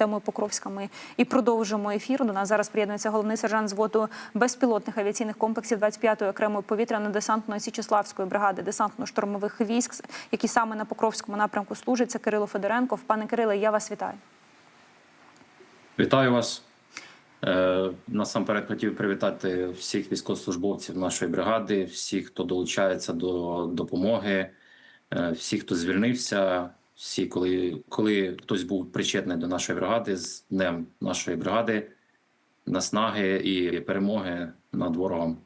темою Покровська ми і продовжимо ефір. До нас зараз приєднується головний сержант зводу безпілотних авіаційних комплексів 25-ї окремої повітряно-десантної Січеславської бригади десантно-штурмових військ, які саме на Покровському напрямку служать. Це Кирило Федоренко. Пане Кириле, я вас вітаю. Вітаю вас. Е, Насамперед хотів привітати всіх військовослужбовців нашої бригади, всіх, хто долучається до допомоги, е, всіх, хто звільнився, всі, коли, коли хтось був причетний до нашої бригади з днем нашої бригади, наснаги і перемоги над ворогом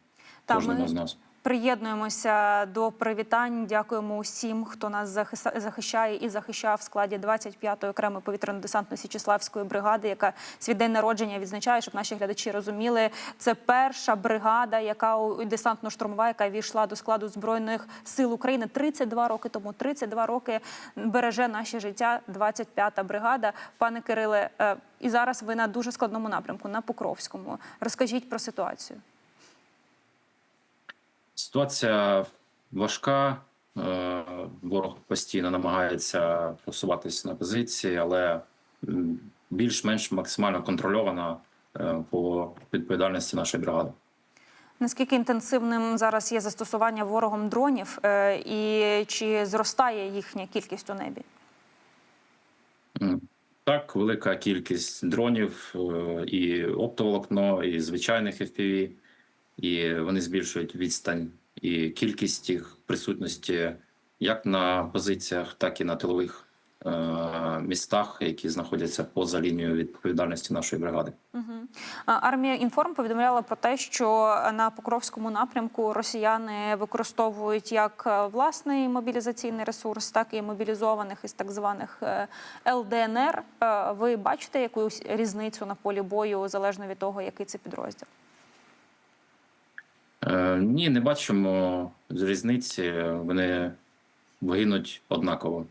Та, кожному ми- з нас. Приєднуємося до привітань. Дякуємо усім, хто нас захищає і захищав в складі 25-ї окремої повітряно-десантної Січеславської бригади, яка свій день народження відзначає, щоб наші глядачі розуміли. Це перша бригада, яка у- десантно-штурмова, яка війшла до складу збройних сил України 32 роки тому. 32 роки береже наше життя. 25-та бригада. Пане Кириле, е, і зараз ви на дуже складному напрямку на Покровському. Розкажіть про ситуацію. Ситуація важка. Е, Ворог постійно намагається просуватися на позиції, але більш-менш максимально контрольована е, по відповідальності нашої бригади. Наскільки інтенсивним зараз є застосування ворогом дронів, е, і чи зростає їхня кількість у небі? Так, велика кількість дронів, і оптоволокно, і звичайних FPV, і вони збільшують відстань і кількість їх присутності як на позиціях, так і на тилових е, містах, які знаходяться поза лінією відповідальності нашої бригади. Угу. Армія інформ повідомляла про те, що на Покровському напрямку росіяни використовують як е, власний мобілізаційний ресурс, так і мобілізованих із так званих е, ЛДНР. Е, Ви бачите якусь різницю на полі бою залежно від того, який це підрозділ? Е, Ні, не бачимо різниці. Вони гинуть однаково.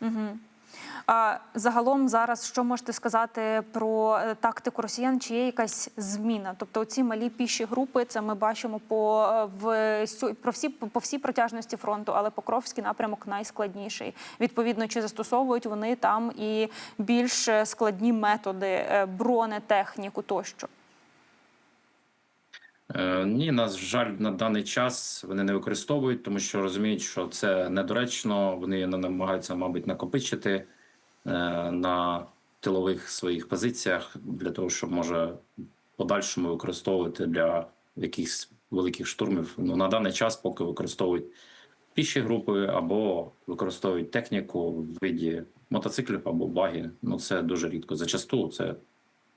Угу. А загалом зараз що можете сказати про е, тактику росіян? Чи є якась зміна? Тобто ці малі піші групи, це ми бачимо по е, в про всі по всій протяжності фронту, але Покровський напрямок найскладніший. Відповідно, чи застосовують вони там і більш складні методи бронетехніку тощо? Е, Ні, на жаль, на даний час вони не використовують, тому що розуміють, що це недоречно. Вони намагаються, мабуть, накопичити е, на тилових своїх позиціях для того, щоб може подальшому використовувати для якихось великих штурмів. Ну на даний час поки використовують піші групи або використовують техніку в виді мотоциклів або баги. Ну це дуже рідко. Зачасту це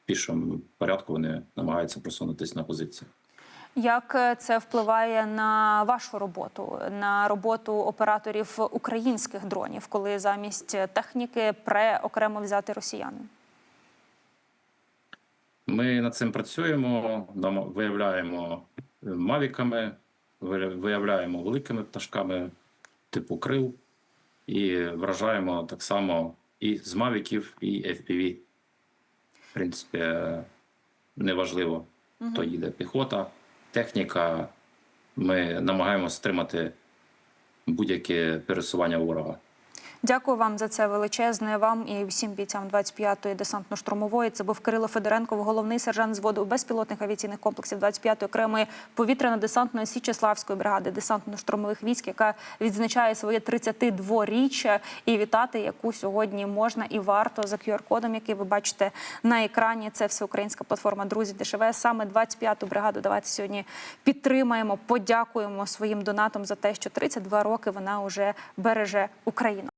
пішому порядку вони намагаються просунутися на позиції. Як е, це впливає на вашу роботу, на роботу операторів українських дронів, коли замість техніки пре окремо взяти росіяни? Ми над цим працюємо, виявляємо е, мавіками, виявляємо великими пташками типу крил і вражаємо так само і з мавіків, і FPV. В принципі, е, неважливо, хто їде піхота, техніка. Ми намагаємося стримати будь-яке пересування ворога. Дякую вам за це величезне. Вам і всім бійцям 25-ї десантно-штурмової. Це був Кирило Федоренко, головний сержант зводу безпілотних авіаційних комплексів 25-ї окремої повітряно-десантної Січеславської бригади десантно-штурмових військ, яка відзначає своє 32-річчя і вітати, яку сьогодні можна і варто за QR-кодом, який ви бачите на екрані. Це всеукраїнська платформа Друзі ДШВ. Саме 25-ту бригаду. Давайте сьогодні підтримаємо, подякуємо своїм донатам за те, що 32 роки вона вже береже Україну.